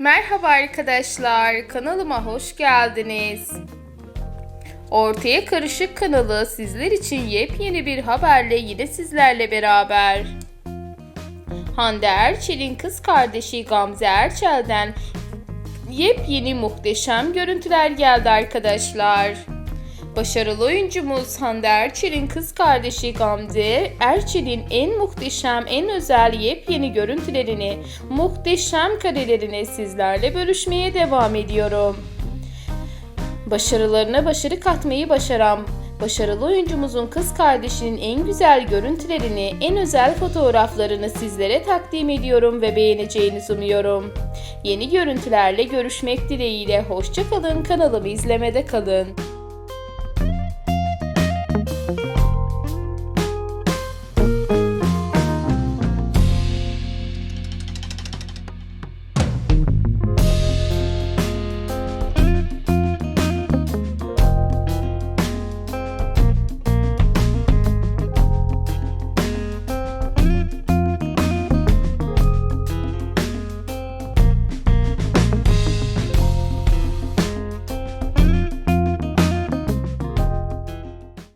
Merhaba arkadaşlar, kanalıma hoş geldiniz. Ortaya Karışık kanalı sizler için yepyeni bir haberle yine sizlerle beraber. Hande Erçel'in kız kardeşi Gamze Erçel'den yepyeni muhteşem görüntüler geldi arkadaşlar. Başarılı oyuncumuz Hande Erçel'in kız kardeşi Gamze Erçel'in en muhteşem, en özel yepyeni görüntülerini, muhteşem karelerini sizlerle bölüşmeye devam ediyorum. Başarılarına başarı katmayı başaran başarılı oyuncumuzun kız kardeşinin en güzel görüntülerini, en özel fotoğraflarını sizlere takdim ediyorum ve beğeneceğinizi umuyorum. Yeni görüntülerle görüşmek dileğiyle hoşçakalın kanalımı izlemede kalın.